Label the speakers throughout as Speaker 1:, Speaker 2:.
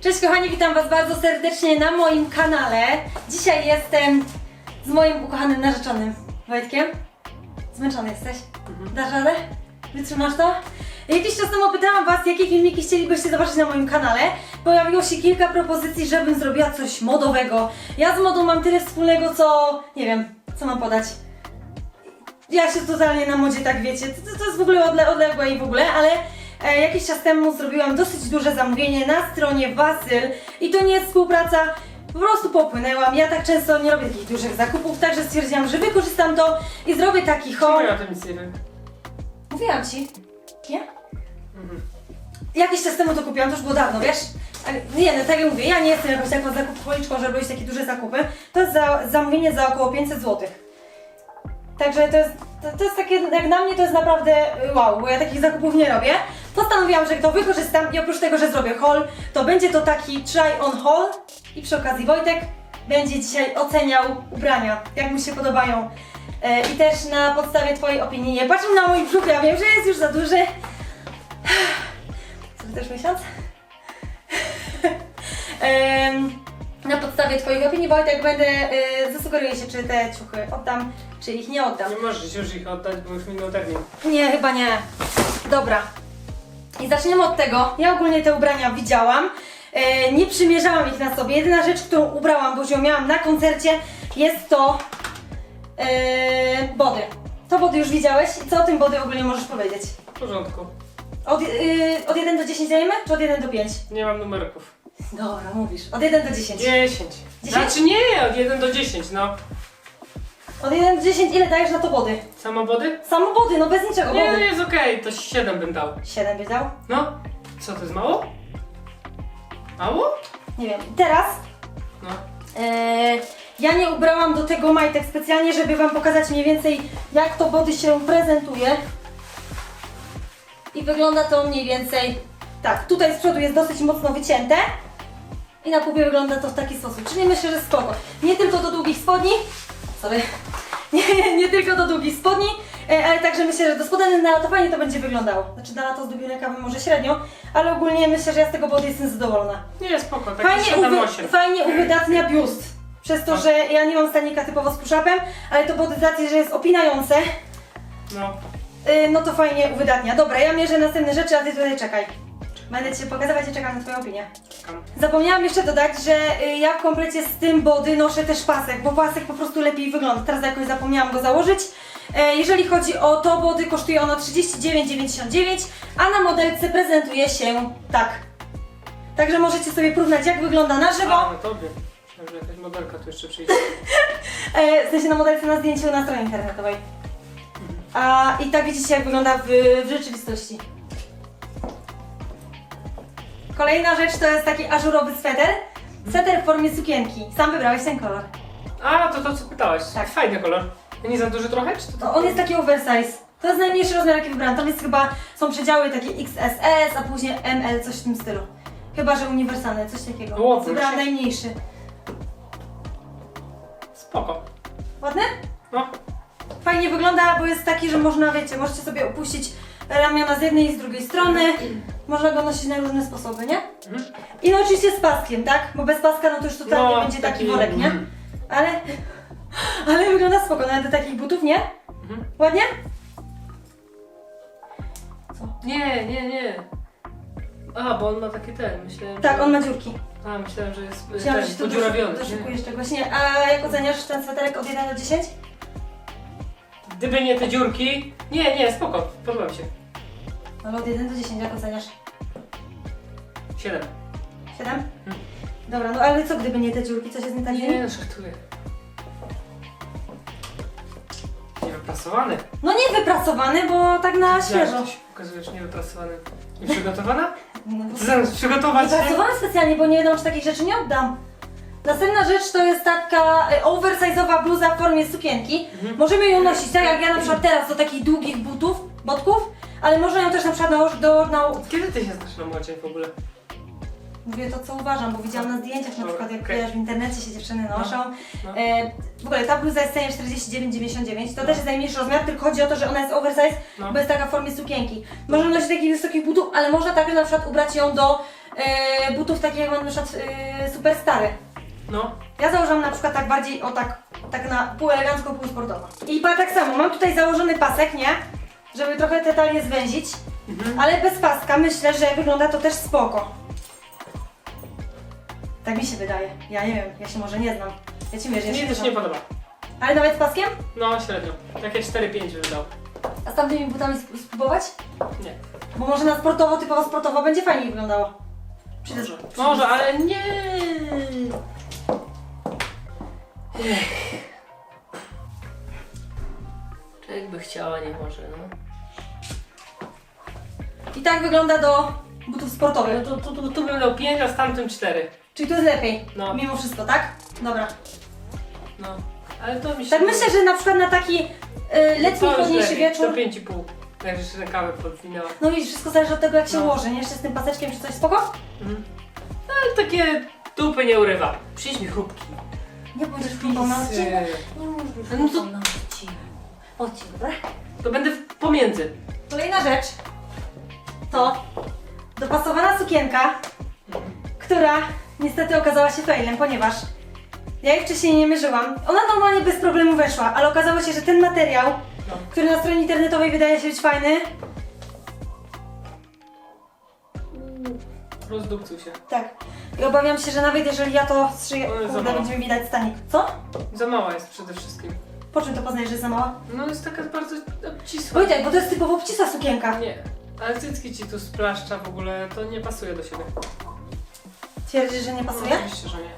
Speaker 1: Cześć kochani, witam Was bardzo serdecznie na moim kanale. Dzisiaj jestem z moim ukochanym narzeczonym Wojtkiem. Zmęczony jesteś? Dasz radę? Wytrzymasz to? Jakiś czas temu pytałam Was, jakie filmiki chcielibyście zobaczyć na moim kanale. Pojawiło się kilka propozycji, żebym zrobiła coś modowego. Ja z modą mam tyle wspólnego, co... nie wiem, co mam podać. Ja się totalnie na modzie tak wiecie, to, to jest w ogóle odle, odległe i w ogóle, ale e, jakiś czas temu zrobiłam dosyć duże zamówienie na stronie Wasyl i to nie jest współpraca, po prostu popłynęłam. Ja tak często nie robię takich dużych zakupów, także stwierdziłam, że wykorzystam to i zrobię taki haul.
Speaker 2: Ja o tym nic nie wiem.
Speaker 1: Mówiłam ci, nie? Jakiś czas temu to kupiłam, to już było dawno, wiesz? Ale nie, no tak jak mówię, ja nie jestem jakąś taką zakupowoliczką, żeby robić takie duże zakupy. To jest za, zamówienie za około 500 zł. Także to jest, to, to jest takie, jak na mnie to jest naprawdę y, wow, bo ja takich zakupów nie robię. Postanowiłam, że to wykorzystam i oprócz tego, że zrobię haul, to będzie to taki try on haul i przy okazji Wojtek będzie dzisiaj oceniał ubrania, jak mu się podobają. E, I też na podstawie Twojej opinii, nie patrzę na mój brzuch, ja wiem, że jest już za duży. Co też miesiąc? Na podstawie Twoich opinii, Wojtek, będę, y, zasugeruję się, czy te ciuchy oddam, czy ich nie oddam.
Speaker 2: Nie możesz już ich oddać, bo już minął termin.
Speaker 1: Nie, chyba nie. Dobra. I zaczniemy od tego. Ja ogólnie te ubrania widziałam. E, nie przymierzałam ich na sobie. Jedyna rzecz, którą ubrałam, bo ją miałam na koncercie, jest to e, body. To body już widziałeś? I co o tym body ogólnie możesz powiedzieć?
Speaker 2: W porządku.
Speaker 1: Od, y, od 1 do 10 dajemy, czy od 1 do 5?
Speaker 2: Nie mam numerków.
Speaker 1: Dobra, mówisz. Od 1 do 10.
Speaker 2: 10.
Speaker 1: Dziesięć?
Speaker 2: Znaczy nie, od 1 do 10, no.
Speaker 1: Od 1 do 10 ile dajesz na to body?
Speaker 2: Samobody?
Speaker 1: Samo body, no bez niczego
Speaker 2: Nie, no jest okej, to 7 bym dał.
Speaker 1: 7 byś dał?
Speaker 2: No. Co, to jest mało? Mało?
Speaker 1: Nie wiem. Teraz
Speaker 2: No.
Speaker 1: Eee, ja nie ubrałam do tego majtek specjalnie, żeby Wam pokazać mniej więcej jak to body się prezentuje. I wygląda to mniej więcej tak. Tutaj z przodu jest dosyć mocno wycięte. I na pupie wygląda to w taki sposób. Czyli myślę, że spoko. Nie tylko do długich spodni. Sorry. Nie, nie tylko do długich spodni, e, ale także myślę, że do spodeni na lato fajnie to będzie wyglądało. Znaczy na lato z długimi rękawami może średnio, ale ogólnie myślę, że ja z tego body jestem zadowolona.
Speaker 2: Nie, spoko, taki
Speaker 1: Fajnie,
Speaker 2: 7-8.
Speaker 1: uwy, fajnie uwydatnia biust. Przez to, że ja nie mam stanika typowo z push-upem, ale to body z racji, że jest opinające,
Speaker 2: No.
Speaker 1: yy, no to fajnie uwydatnia. Dobra, ja mierzę następne rzeczy, a ty tutaj czekaj. Będę Ci pokazywać i czekam na Twoją opinię.
Speaker 2: Czekam.
Speaker 1: Zapomniałam jeszcze dodać, że y, ja w komplecie z tym body noszę też pasek, bo pasek po prostu lepiej wygląda. Teraz jakoś zapomniałam go założyć. E, Jeżeli chodzi o to body, kosztuje ono 39,99, a na modelce prezentuje się tak. Także możecie sobie porównać jak wygląda na żywo.
Speaker 2: A, no tobie. Że jakaś modelka tu jeszcze przyjdzie.
Speaker 1: E, w sensie na modelce na zdjęciu na stronie internetowej. A i tak widzicie jak wygląda w, w rzeczywistości. Kolejna rzecz to jest taki ażurowy sweter. Sweter w formie sukienki. Sam wybrałeś ten kolor.
Speaker 2: A, to to co pytałaś.
Speaker 1: Tak.
Speaker 2: Fajny kolor. Nie za duży trochę, czy to
Speaker 1: No, on jest taki oversize. To jest najmniejszy rozmiar jaki wybrałam. Tam jest chyba, są przedziały takie XSS, a później ML, coś w tym stylu. Chyba, że uniwersalny, coś takiego.
Speaker 2: O,
Speaker 1: Więc wybrałam
Speaker 2: proszę.
Speaker 1: najmniejszy.
Speaker 2: Spoko.
Speaker 1: Ładny?
Speaker 2: No.
Speaker 1: Fajnie wygląda, bo jest taki, że można, wiecie, możecie sobie opuścić ramiona z jednej i z drugiej strony. Można go nosić na różne sposoby, nie? I no oczywiście z paskiem, tak? Bo bez paska no to już totalnie
Speaker 2: No,
Speaker 1: będzie taki,
Speaker 2: taki-
Speaker 1: worek, nie?
Speaker 2: mhm.
Speaker 1: Ale, ale wygląda spoko, nawet do takich butów, nie?
Speaker 2: Mhm.
Speaker 1: Ładnie?
Speaker 2: Nie, nie, nie. A, bo on ma takie ten, myślałem,
Speaker 1: Tak,
Speaker 2: że...
Speaker 1: on ma dziurki.
Speaker 2: A, myślałem, że jest y,
Speaker 1: Myślałam, że
Speaker 2: ten,
Speaker 1: się tu
Speaker 2: podziurawiony.
Speaker 1: dosz-
Speaker 2: nie?
Speaker 1: doszukujesz czegoś. Nie, a jak oceniasz ten sweterek od 1 do 10?
Speaker 2: Gdyby nie te dziurki... Nie, nie, spoko, podoba mi się.
Speaker 1: No od 1 do 10, jak oceniasz?
Speaker 2: 7.
Speaker 1: 7? Dobra, no ale co gdyby nie te dziurki, co się z nim tak
Speaker 2: Nie,
Speaker 1: dzieje?
Speaker 2: no żartuję. Niewyprasowany.
Speaker 1: No nie wypracowany, bo tak na świeżo.
Speaker 2: Jak ty się pokazujesz niewyprasowany? I przygotowana?
Speaker 1: No,
Speaker 2: zamiast przygotować się?
Speaker 1: Wypracowany specjalnie, bo nie wiadomo, czy takich rzeczy nie oddam. Następna rzecz to jest taka e, oversize'owa bluza w formie sukienki.
Speaker 2: Mhm.
Speaker 1: Możemy ją nosić tak jak ja na przykład teraz do takich długich butów, botków, ale można ją też na przykład nałożyć do, na,
Speaker 2: Kiedy ty się znasz na modzie w ogóle?
Speaker 1: Mówię to, co uważam, bo widziałam na zdjęciach na przykład, jak wiesz, w internecie się dziewczyny
Speaker 2: No,
Speaker 1: noszą.
Speaker 2: no.
Speaker 1: E, w ogóle ta bluza jest cenie 49,99, to też jest najmniejszy rozmiar, tylko chodzi o to, że ona jest oversize,
Speaker 2: No.
Speaker 1: bo jest taka w formie sukienki. Można nosić takich wysokich butów, ale można także na przykład ubrać ją do e, butów takich jak mam na przykład e, super stary.
Speaker 2: No.
Speaker 1: Ja założyłam na przykład tak bardziej, o tak, tak na pół elegancko, pół sportowo. I pa, tak samo, mam tutaj założony pasek, nie? Żeby trochę te talie zwęzić,
Speaker 2: Mhm.
Speaker 1: ale bez paska myślę, że wygląda to też spoko. Tak mi się wydaje. Ja nie wiem, ja się może nie znam. Ja ci mierzę,
Speaker 2: Mi też nie podoba.
Speaker 1: Ale nawet z paskiem?
Speaker 2: No, średnio. Takie 4-5 bym dał.
Speaker 1: A z tamtymi butami sp- spróbować?
Speaker 2: Nie.
Speaker 1: Bo może na sportowo, typowo sportowo będzie fajniej wyglądało.
Speaker 2: Może,
Speaker 1: z-
Speaker 2: ale nie. Człowiek by chciała, nie może, no.
Speaker 1: I tak wygląda do butów sportowych.
Speaker 2: No to, to, to, tu bym dał 5, a z tamtym 4.
Speaker 1: Czyli to jest lepiej.
Speaker 2: No.
Speaker 1: Mimo wszystko, tak? Dobra.
Speaker 2: No. Ale to mi się...
Speaker 1: Tak myślę, że na przykład na taki y, letni,
Speaker 2: To już
Speaker 1: chłodniejszy
Speaker 2: lepiej,
Speaker 1: wieczór.
Speaker 2: To 5,5. Jak już rękawy podwinęła.
Speaker 1: No widzisz, wszystko zależy od tego jak się
Speaker 2: No.
Speaker 1: ułoży, nie? Jeszcze z tym paseczkiem czy coś spoko?
Speaker 2: Mhm. No, ale takie dupy nie urywa. Przyjdź mi chrupki.
Speaker 1: Nie pójdziesz w na?
Speaker 2: Pisy.
Speaker 1: Nie możesz
Speaker 2: No to-
Speaker 1: odcinku. Chodźcie, dobra?
Speaker 2: To będę w- pomiędzy.
Speaker 1: Kolejna rzecz to dopasowana sukienka, która niestety okazała się failem, ponieważ ja jej wcześniej nie mierzyłam. Ona normalnie bez problemu weszła, ale okazało się, że ten materiał,
Speaker 2: No.
Speaker 1: który na stronie internetowej wydaje się być fajny,
Speaker 2: Rozdupcył się.
Speaker 1: tak. I obawiam się, że nawet jeżeli ja to strzyję,
Speaker 2: Ale za
Speaker 1: kurde,
Speaker 2: mało.
Speaker 1: będziemy widać stanik. Co?
Speaker 2: Za mała jest przede wszystkim.
Speaker 1: Po czym to poznajesz, że jest za mała?
Speaker 2: No jest taka bardzo obcisła.
Speaker 1: Wojtek, bo to jest typowo obcisła sukienka.
Speaker 2: Nie. Ale cycki ci tu splaszcza w ogóle, to nie pasuje do siebie.
Speaker 1: Twierdzisz, że nie pasuje?
Speaker 2: No, oczywiście, że nie.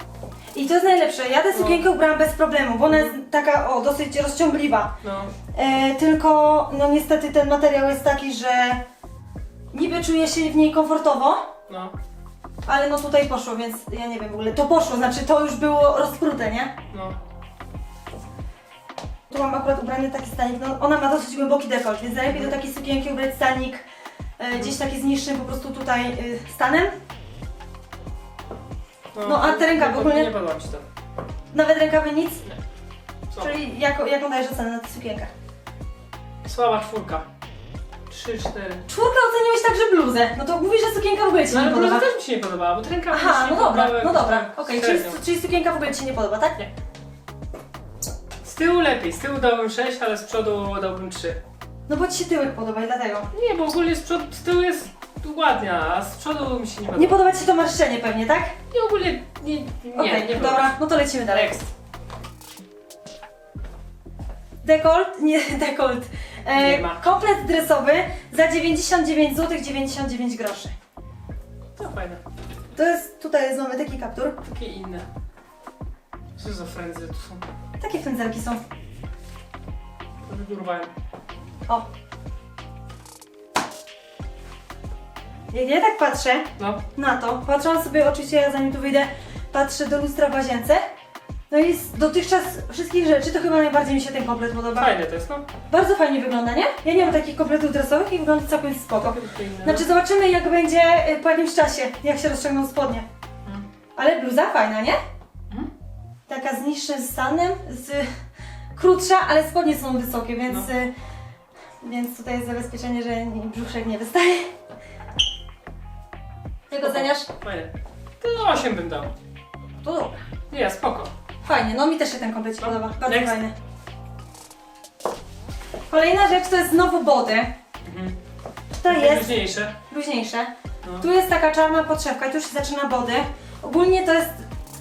Speaker 1: I to jest najlepsze. Ja tę
Speaker 2: No.
Speaker 1: sukienkę ubrałam bez problemu, bo ona jest taka, o, dosyć rozciągliwa.
Speaker 2: No.
Speaker 1: E, tylko, no niestety ten materiał jest taki, że niby czuję się w niej komfortowo,
Speaker 2: No.
Speaker 1: ale no tutaj poszło, więc ja nie wiem w ogóle. To poszło, znaczy to już było rozprute, nie?
Speaker 2: No.
Speaker 1: Tu mam akurat ubrany taki stanik, no ona ma dosyć głęboki dekolt, więc najlepiej do takiej sukienki ubrać stanik gdzieś taki z niższym po prostu tutaj e, stanem. No, a te rękawy
Speaker 2: nie,
Speaker 1: ogólnie?
Speaker 2: Nie podoba mi się to.
Speaker 1: Nawet rękawy nic.
Speaker 2: Co?
Speaker 1: Czyli jaką, jaką dajesz ocenę na tę sukienkę?
Speaker 2: Słaba czwórka. 3, 4.
Speaker 1: Czwórkę oceniłeś także bluzę. No to mówisz, że sukienka w ogóle Ci
Speaker 2: No
Speaker 1: nie
Speaker 2: ale
Speaker 1: podoba.
Speaker 2: bluza też mi się nie podobała, bo te rękawy
Speaker 1: Aha,
Speaker 2: się
Speaker 1: no dobra, no dobra.
Speaker 2: tak
Speaker 1: Okej, czyli,
Speaker 2: średnio.
Speaker 1: czyli sukienka w ogóle Ci nie podoba, tak?
Speaker 2: Nie. Z tyłu lepiej, z tyłu dałbym 6, ale z przodu dałbym 3.
Speaker 1: No bo Ci się tyłek podoba i dlatego.
Speaker 2: Nie, bo ogólnie z, przodu, z tyłu jest ładnia, a z przodu mi się nie podoba.
Speaker 1: Nie podoba Ci się to marszczenie pewnie, tak?
Speaker 2: Nie, ogólnie nie, nie,
Speaker 1: Okej,
Speaker 2: nie podoba.
Speaker 1: dobra, no to lecimy dalej.
Speaker 2: Next.
Speaker 1: Dekolt, nie dekolt. E,
Speaker 2: Nie ma.
Speaker 1: komplet dresowy za 99 zł 99 groszy.
Speaker 2: To fajne.
Speaker 1: To jest, tutaj jest, mamy taki kaptur.
Speaker 2: Takie inne. Co za frędzy tu są?
Speaker 1: Takie frędzelki są.
Speaker 2: To wydurwałem.
Speaker 1: O. Jak ja tak patrzę
Speaker 2: No.
Speaker 1: na to, patrzyłam sobie, oczywiście ja zanim tu wyjdę, patrzę do lustra w łazience. No i z dotychczas wszystkich rzeczy to chyba najbardziej mi się ten komplet podoba.
Speaker 2: Fajne to jest, no.
Speaker 1: Bardzo fajnie wygląda, nie? Ja nie mam takich kompletów dresowych i wygląda całkiem spoko.
Speaker 2: Inne.
Speaker 1: Znaczy zobaczymy jak będzie y, po jakimś czasie, jak się rozciągną spodnie.
Speaker 2: Mm.
Speaker 1: Ale bluza fajna, nie?
Speaker 2: Mhm.
Speaker 1: Taka z niższym stanem, z krótsza, ale spodnie są wysokie, więc,
Speaker 2: No.
Speaker 1: y, więc tutaj jest zabezpieczenie, że nie- brzuszek nie wystaje. Jak oceniasz?
Speaker 2: Fajne. To 8 bym dał.
Speaker 1: Dobra.
Speaker 2: Nie, spoko.
Speaker 1: Fajnie, no mi też się ten komplet
Speaker 2: No.
Speaker 1: podoba, bardzo
Speaker 2: Next.
Speaker 1: fajny. Kolejna rzecz to jest znowu body.
Speaker 2: Mhm.
Speaker 1: To jest
Speaker 2: Luźniejsze.
Speaker 1: luźniejsze.
Speaker 2: No.
Speaker 1: Tu jest taka czarna podszewka i tu już się zaczyna body. Ogólnie to jest,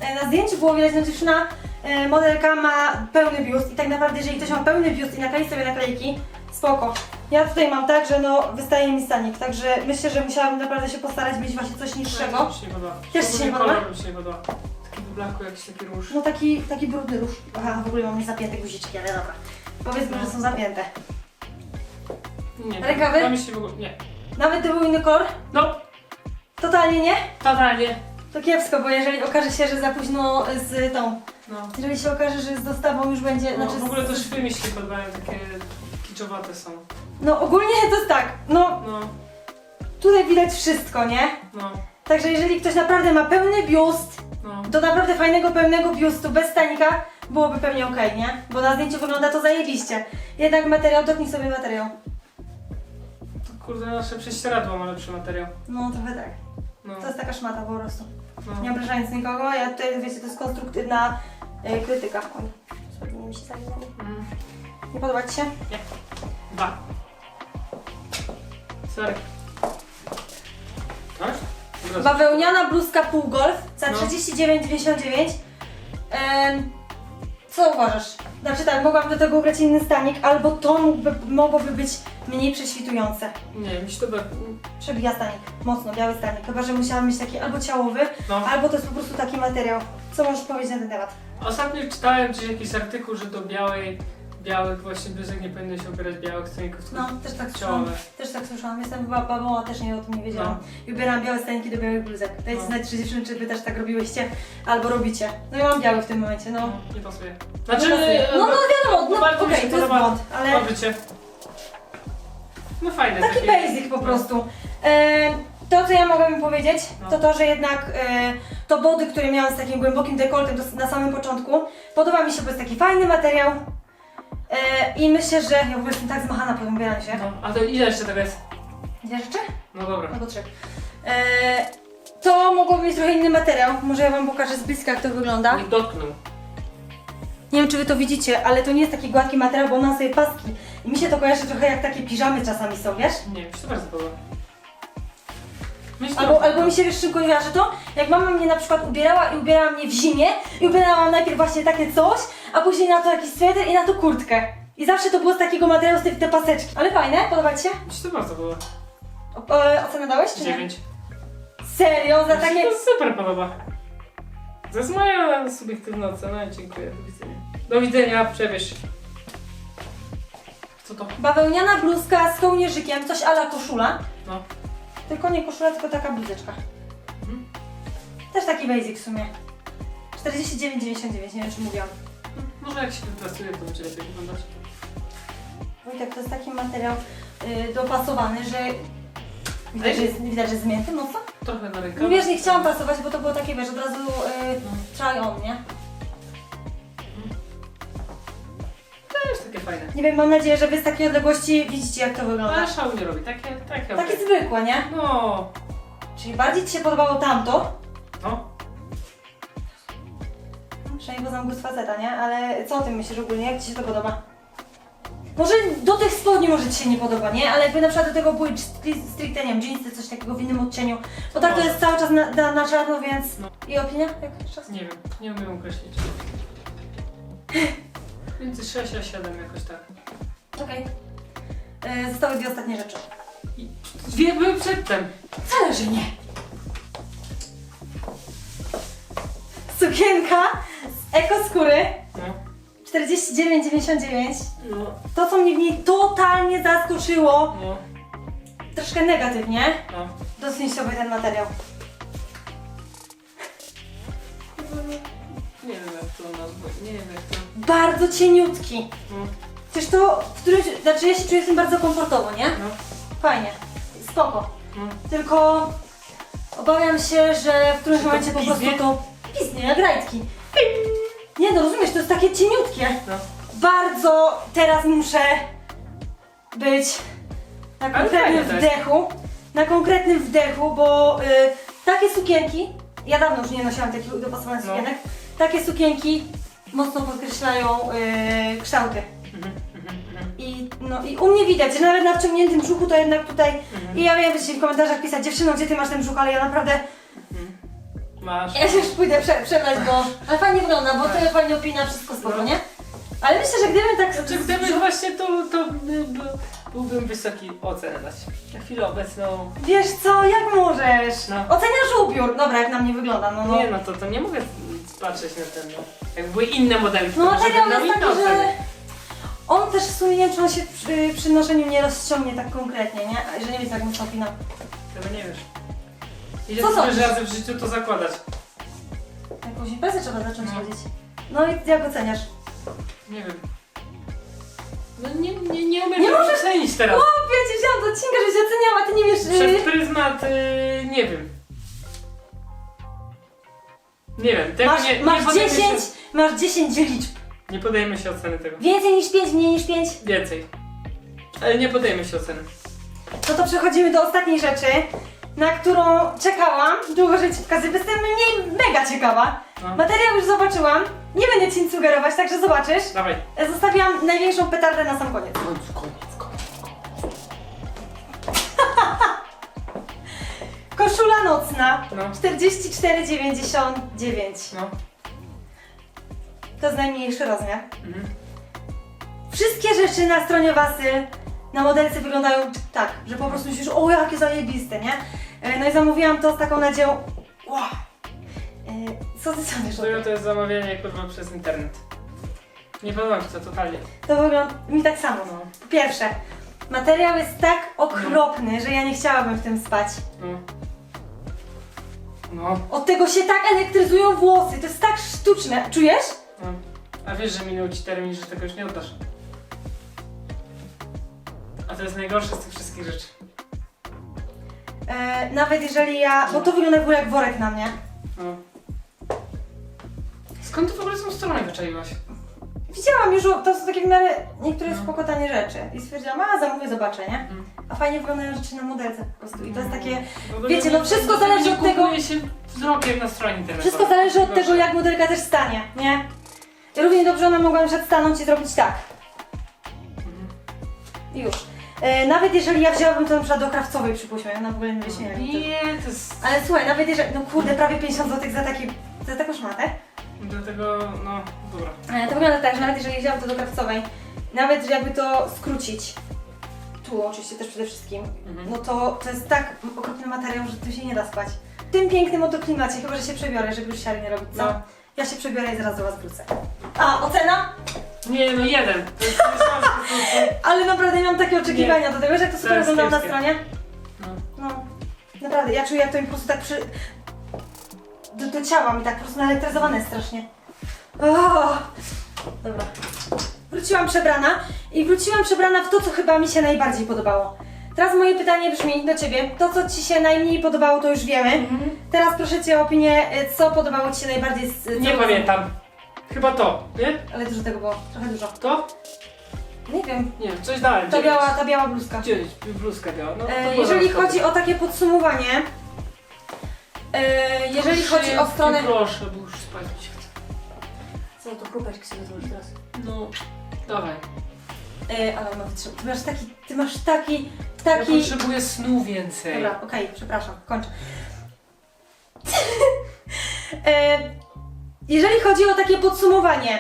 Speaker 1: e, na zdjęciu było widać, że dziewczyna, e, modelka ma pełny biust i tak naprawdę jeżeli ktoś ma pełny biust i naklei sobie naklejki, spoko. Ja tutaj mam tak, że no wystaje mi stanik, także myślę, że musiałabym naprawdę się postarać mieć właśnie coś
Speaker 2: To
Speaker 1: niższego.
Speaker 2: mi się nie podoba.
Speaker 1: Też ci się nie podoba?
Speaker 2: kolor mi się nie podoba. Taki w blaku jakiś taki róż.
Speaker 1: No taki, taki brudny róż. Aha, w ogóle mam zapięte guziczki, ale dobra. Powiedzmy, że są zapięte.
Speaker 2: Nie,
Speaker 1: Rękawy?
Speaker 2: To mi się w ogóle... Nie.
Speaker 1: Nawet gdyby był inny kolor,
Speaker 2: No,
Speaker 1: totalnie nie.
Speaker 2: totalnie.
Speaker 1: To kiepsko, bo jeżeli okaże się, że za późno z tą,
Speaker 2: No.
Speaker 1: jeżeli się okaże, że z dostawą już będzie,
Speaker 2: No,
Speaker 1: znaczy
Speaker 2: w ogóle to szwy mi się podobają, takie są.
Speaker 1: No ogólnie to jest tak, no
Speaker 2: No,
Speaker 1: tutaj widać wszystko, nie?
Speaker 2: no,
Speaker 1: Także jeżeli ktoś naprawdę ma pełny biust,
Speaker 2: no.
Speaker 1: do naprawdę fajnego, pełnego biustu, bez stanika, byłoby pewnie ok, nie? Bo na zdjęciu wygląda to zajebiście. Jednak materiał, dotknij sobie materiał.
Speaker 2: To kurde, nasze prześcieradło ma lepszy materiał.
Speaker 1: No trochę tak.
Speaker 2: No,
Speaker 1: To jest taka szmata po prostu.
Speaker 2: no.
Speaker 1: Nie obrażając nikogo, ja tutaj, wiecie, to jest konstruktywna e, krytyka. Oj, mi się zawinęli.
Speaker 2: Mm.
Speaker 1: Nie podoba Ci się?
Speaker 2: Dwa. Sorry. Masz? Dobra.
Speaker 1: Bawełniana bluzka pół golf za
Speaker 2: No.
Speaker 1: 39,99. Em, co uważasz? Znaczy tak, mogłam do tego ubrać inny stanik, albo to mógłby, mogłoby być mniej prześwitujące.
Speaker 2: Nie, mi się to ba-
Speaker 1: Przebija stanik, mocno, biały stanik. Chyba, że musiałam mieć taki albo ciałowy,
Speaker 2: No.
Speaker 1: albo to jest po prostu taki materiał. Co możesz powiedzieć na ten temat?
Speaker 2: Ostatnio czytałem gdzieś jakiś artykuł, że do białej, białych właśnie bluzek nie powinno się ubierać białych staników, tylko
Speaker 1: No, też tak słyszałam. Też tak słyszałam. Jestem chyba babą, a też nie o tym nie wiedziałam. I ubieram białe staniki do białych bluzek. Dajcie
Speaker 2: No.
Speaker 1: znać, czy dziewczyny, czy wy też tak robiłyście, albo robicie. No ja mam biały w tym momencie, no.
Speaker 2: No, nie pasuje.
Speaker 1: Nie
Speaker 2: Znaczy,
Speaker 1: pasuje. no, no wiadomo, no
Speaker 2: bardzo mi
Speaker 1: okej,
Speaker 2: się
Speaker 1: to jest
Speaker 2: podoba.
Speaker 1: błąd, ale
Speaker 2: Mam życie. No fajne
Speaker 1: taki basic po prostu. E, to, co ja mogłabym powiedzieć,
Speaker 2: No.
Speaker 1: to to, że jednak e, to body, które miałam z takim głębokim dekoltem to na samym początku, podoba mi się, bo jest taki fajny materiał. E, I myślę, że ja w ogóle jestem tak zmachana po tym ubieraniu się.
Speaker 2: No, a to ile jeszcze tego jest?
Speaker 1: Dwie rzeczy?
Speaker 2: No dobra.
Speaker 1: Albo trzy. E, to mogłoby mieć trochę inny materiał. Może ja Wam pokażę z bliska, jak to wygląda.
Speaker 2: Nie dotknął.
Speaker 1: Nie wiem, czy Wy to widzicie, ale to nie jest taki gładki materiał, bo on ma sobie paski. I mi się to kojarzy trochę jak takie piżamy czasami są, wiesz?
Speaker 2: Nie, to bardzo to
Speaker 1: Albo, albo mi się wiesz, czym kojarzy to? Jak mama mnie na przykład ubierała i ubierała mnie w zimie i ubierałam najpierw właśnie takie coś, a później na to jakiś sweter i na to kurtkę. I zawsze to było z takiego materiału, z tych te paseczki. Ale fajne, podoba Ci się?
Speaker 2: Mi się to bardzo podoba.
Speaker 1: O, e, ocenę dałeś, czy nie?
Speaker 2: Dziewięć.
Speaker 1: Serio? Za
Speaker 2: Mi się
Speaker 1: takie...
Speaker 2: to super podoba. To jest moja subiektywna ocena i dziękuję. Do widzenia. Do widzenia, przebierz. Co to?
Speaker 1: Bawełniana bluzka z kołnierzykiem, coś ala koszula.
Speaker 2: No.
Speaker 1: Tylko nie koszula, tylko taka bluzeczka.
Speaker 2: Mhm.
Speaker 1: Też taki basic w sumie. 49,99, nie wiem czy mówiłam.
Speaker 2: Może jak się wypracuje, to będzie lepiej wyglądać.
Speaker 1: Wojtek, to jest taki materiał y, dopasowany, że widać, że jest, widać, że jest zmięty mocno.
Speaker 2: Trochę na rękę.
Speaker 1: No wiesz, nie chciałam pasować, bo to było takie, wiesz, od razu y, try on, nie?
Speaker 2: To jest takie fajne.
Speaker 1: Nie wiem, mam nadzieję, że wy z takiej odległości widzicie jak to wygląda.
Speaker 2: Ale szału nie robi. Takie, takie
Speaker 1: Takie zwykłe, nie?
Speaker 2: No.
Speaker 1: Czyli bardziej Ci się podobało tamto, przynajmniej poznam gust faceta, nie? Ale co o tym myślisz ogólnie? Jak Ci się to podoba? Może do tych spodni może Ci się nie podoba, nie? Ale jakby na przykład do tego były stri- stricte, nie wiem, jeansy, coś takiego w innym odcieniu. Bo tak to
Speaker 2: Może.
Speaker 1: jest cały czas na, na, na czarno, więc...
Speaker 2: No.
Speaker 1: I opinia? Jak czas?
Speaker 2: Nie wiem, nie umiem określić. Między 6 a 7 jakoś tak.
Speaker 1: Okej. E, Zostały dwie ostatnie rzeczy.
Speaker 2: Dwie były przedtem.
Speaker 1: Wcale, że nie. Sukienka z ekoskóry
Speaker 2: No.
Speaker 1: 49,99.
Speaker 2: No.
Speaker 1: To, co mnie w niej totalnie zaskoczyło,
Speaker 2: No.
Speaker 1: troszkę negatywnie,
Speaker 2: No.
Speaker 1: dosyć sobie ten materiał.
Speaker 2: Nie wiem jak to nazwać. Nie wiem jak to.
Speaker 1: Bardzo cieniutki.
Speaker 2: No.
Speaker 1: Przecież to w którymś, znaczy ja się czuję z tym bardzo komfortowo, nie?
Speaker 2: No.
Speaker 1: Fajnie, spoko.
Speaker 2: No.
Speaker 1: Tylko obawiam się, że w którymś
Speaker 2: Czy to
Speaker 1: momencie po prostu
Speaker 2: piznie?
Speaker 1: to piznie jak rajtki. Nie no, rozumiesz, to jest takie cieniutkie.
Speaker 2: No.
Speaker 1: Bardzo teraz muszę być na konkretnym
Speaker 2: fajne to jest.
Speaker 1: wdechu. Na konkretnym wdechu, bo y, takie sukienki, ja dawno już nie nosiłam takich dopasowanych
Speaker 2: No.
Speaker 1: sukienek, takie sukienki mocno podkreślają y, kształty. I, no, I u mnie widać, że nawet na wciągniętym brzuchu to jednak tutaj.
Speaker 2: mhm.
Speaker 1: I ja wiem, że w komentarzach pisać, dziewczyno, gdzie ty masz ten brzuch, ale ja naprawdę.
Speaker 2: Masz.
Speaker 1: Ja się już pójdę prze, przebrać, bo. Ale fajnie wygląda, bo
Speaker 2: Tak.
Speaker 1: tyle fajnie opina, wszystko spoko,
Speaker 2: No.
Speaker 1: nie? Ale myślę, że gdybym tak.
Speaker 2: Znaczy gdyby właśnie to, to by, by, byłbym wysoki ocenę dać. Na chwilę obecną.
Speaker 1: Wiesz co, jak możesz?
Speaker 2: No.
Speaker 1: Oceniasz ubiór. Dobra, jak na mnie wygląda, no no.
Speaker 2: Nie no to, to nie mogę patrzeć na ten no. Jakby były inne modele,
Speaker 1: No
Speaker 2: to
Speaker 1: materiał
Speaker 2: żeby miał
Speaker 1: jest taki,
Speaker 2: inną
Speaker 1: że.
Speaker 2: ocenę.
Speaker 1: On też w sumie nie wiem, czy on się przy, przy noszeniu nie rozciągnie tak konkretnie, nie? A Że nie wiesz, jak mu opina.
Speaker 2: Tego nie wiesz. Ile
Speaker 1: Co sądzisz?
Speaker 2: razy w życiu to zakładać?
Speaker 1: Jakąś imprezę trzeba zacząć
Speaker 2: No.
Speaker 1: chodzić. No i jak oceniasz?
Speaker 2: Nie wiem. No nie, nie, nie umiem
Speaker 1: Nie
Speaker 2: tego
Speaker 1: możesz-
Speaker 2: ocenić teraz.
Speaker 1: O, ja ci wziąłam do odcinka, żebyś oceniała, ty nie wiesz.
Speaker 2: Przez
Speaker 1: Yy,
Speaker 2: pryzmat, y, nie wiem. Nie wiem, tego
Speaker 1: masz
Speaker 2: nie,
Speaker 1: masz
Speaker 2: nie podejmę
Speaker 1: 10,
Speaker 2: Się,
Speaker 1: masz 10 liczb.
Speaker 2: nie podejmę się oceny tego.
Speaker 1: Więcej niż 5, mniej niż 5.
Speaker 2: Więcej. Ale nie podejmę się oceny.
Speaker 1: No to przechodzimy do ostatniej rzeczy. Na którą czekałam. Długo, że Ci pokazuję, jestem mniej mega ciekawa.
Speaker 2: No.
Speaker 1: Materiał już zobaczyłam. Nie będę Ci nic sugerować, także zobaczysz.
Speaker 2: Dawaj.
Speaker 1: Zostawiam największą petardę na sam koniec.
Speaker 2: Koniec, koniec, koniec.
Speaker 1: Koszula nocna
Speaker 2: No.
Speaker 1: 44,99.
Speaker 2: No.
Speaker 1: To jest najmniejszy rozmiar.
Speaker 2: Mhm.
Speaker 1: Wszystkie rzeczy na stronie Wasy na modelce wyglądają tak, że po prostu myślisz, o jakie zajebiste, nie? E, No i zamówiłam to z taką nadzieją, wow. E, Co ty sądzisz o
Speaker 2: to jest zamawianie kurwa przez internet. Nie podoba mi się to totalnie.
Speaker 1: To wygląda mi tak samo.
Speaker 2: No.
Speaker 1: Po pierwsze, materiał jest tak okropny, że ja nie chciałabym w tym spać.
Speaker 2: No. No.
Speaker 1: Od tego się tak elektryzują włosy, to jest tak sztuczne. Czujesz?
Speaker 2: no. A wiesz, że minął ci termin, że tego już nie oddasz. To jest najgorsze z tych wszystkich rzeczy.
Speaker 1: E, nawet jeżeli ja, bo to wygląda w ogóle jak worek na mnie.
Speaker 2: No. Skąd ty w ogóle tą stronę wyczaiłaś?
Speaker 1: Widziałam już, to są takie w miarę niektóre
Speaker 2: No.
Speaker 1: spoko tanie rzeczy. I stwierdziłam, a zamówię, zobaczę, nie?
Speaker 2: Mm.
Speaker 1: A fajnie wyglądają rzeczy na modelce po prostu. I to jest takie, Wiecie, no wszystko zależy od tego-
Speaker 2: kupuje się wzrokiem na stronie internetowej.
Speaker 1: wszystko zależy od tego, jak modelka też stanie, nie? I równie dobrze ona mogła na przykład stanąć i zrobić tak.
Speaker 2: Mhm.
Speaker 1: I już. E, nawet jeżeli ja wzięłabym to na przykład do krawcowej, przypuśćmy, ona w ogóle nie wyśmiała.
Speaker 2: Nie, to jest...
Speaker 1: Ale słuchaj, nawet jeżeli, no kurde, prawie 50 zł za taki, za taką szmatę.
Speaker 2: Dlatego, no, dobra.
Speaker 1: E, To wygląda tak, że nawet jeżeli wzięłam to do krawcowej, nawet że jakby to skrócić, tu oczywiście też przede wszystkim,
Speaker 2: Mhm.
Speaker 1: no to to jest tak okropny materiał, że tu się nie da spać. W tym pięknym oto klimacie, chyba że się przebiorę, żeby już siary nie robić, co?
Speaker 2: No.
Speaker 1: Ja się przebiorę i zaraz do Was wrócę. A, ocena?
Speaker 2: Nie, no jeden. To jest, to to
Speaker 1: Ale naprawdę mam takie oczekiwania do tego, że jak to super
Speaker 2: jest
Speaker 1: wyglądało na
Speaker 2: kiepskie.
Speaker 1: stronie.
Speaker 2: no.
Speaker 1: No, naprawdę, ja czuję jak to mi po prostu tak przy... Do, do ciała mi tak po prostu naelektryzowane strasznie. Oh! Dobra. Wróciłam przebrana i wróciłam przebrana w to, co chyba mi się najbardziej podobało. Teraz moje pytanie brzmi do Ciebie. To, co Ci się najmniej podobało, to już wiemy. Teraz proszę Cię o opinię, y, co podobało Ci się najbardziej z...
Speaker 2: Nie
Speaker 1: całego-
Speaker 2: pamiętam. Chyba to, nie?
Speaker 1: Ale dużo tego było, trochę dużo.
Speaker 2: To?
Speaker 1: Nie wiem.
Speaker 2: Nie, coś dałem.
Speaker 1: Ta biała, ta biała bluzka.
Speaker 2: Dziewięć, bluzka biała. No, to
Speaker 1: E, jeżeli chodzi o takie podsumowanie, e, jeżeli
Speaker 2: Proszę,
Speaker 1: chodzi o stronę...
Speaker 2: Proszę, bo już spać mi się chce.
Speaker 1: Co to chrupeczki sobie złożyć teraz?
Speaker 2: No, dawaj.
Speaker 1: E, ale ona wytrzyma. Ty masz taki, ty masz taki,
Speaker 2: Ja
Speaker 1: taki...
Speaker 2: potrzebuję snu więcej.
Speaker 1: Dobra, okej, przepraszam, kończę. e, jeżeli chodzi o takie podsumowanie,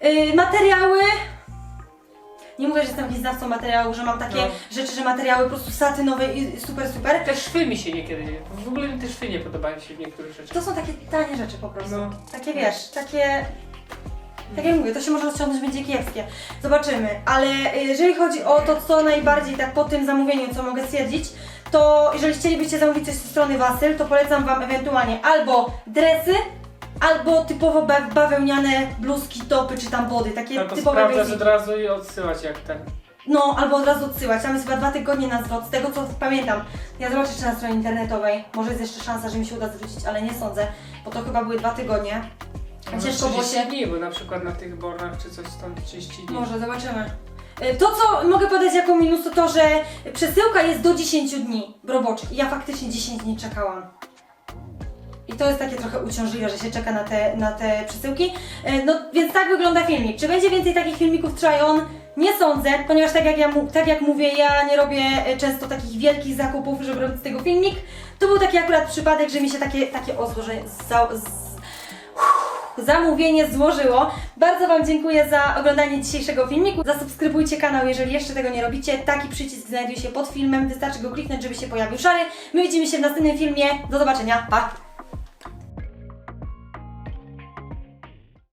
Speaker 1: e, materiały... Nie mówię, że jestem znawcą materiału, że mam takie
Speaker 2: No.
Speaker 1: rzeczy, że materiały po prostu satynowe i super, super.
Speaker 2: Te szwy mi się niekiedy nie... W ogóle mi te szwy nie podobają się w niektórych rzeczach.
Speaker 1: To są takie tanie rzeczy po prostu.
Speaker 2: No.
Speaker 1: Takie wiesz, takie. Tak jak mówię, to się może rozciągnąć, będzie kiepskie. Zobaczymy. Ale jeżeli chodzi o to, co najbardziej tak po tym zamówieniu, co mogę stwierdzić, to jeżeli chcielibyście zamówić coś ze strony Wasyl, to polecam Wam ewentualnie albo dresy, albo typowo ba bawełniane bluzki, topy czy tam body, takie
Speaker 2: Tylko
Speaker 1: typowe
Speaker 2: sprawdzać od razu i odsyłać jak ten.
Speaker 1: No, albo od razu odsyłać. Tam jest chyba dwa tygodnie na zwrot, z tego co pamiętam. Ja zobaczę jeszcze na stronie internetowej. Może jest jeszcze szansa, że mi się uda zwrócić, ale nie sądzę, bo to chyba były dwa tygodnie.
Speaker 2: Może
Speaker 1: Ciężko było
Speaker 2: 30
Speaker 1: się-
Speaker 2: dni, bo na przykład na tych bornach czy coś tam 30 dni.
Speaker 1: Może, zobaczymy. Y, To, co mogę podać jako minus, to to, że przesyłka jest do 10 dni roboczych. Ja faktycznie 10 dni czekałam. I to jest takie trochę uciążliwe, że się czeka na te, na te przesyłki. Y, No więc tak wygląda filmik. Czy będzie więcej takich filmików try on? Nie sądzę, ponieważ tak jak, ja, tak jak mówię, ja nie robię y, często takich wielkich zakupów, żeby robić z tego filmik. To był taki akurat przypadek, że mi się takie, takie o, złożenie, za, zamówienie złożyło. Bardzo Wam dziękuję za oglądanie dzisiejszego filmiku. Zasubskrybujcie kanał, jeżeli jeszcze tego nie robicie. Taki przycisk znajduje się pod filmem. Wystarczy go kliknąć, żeby się pojawił szary. My widzimy się w następnym filmie. Do zobaczenia. Pa!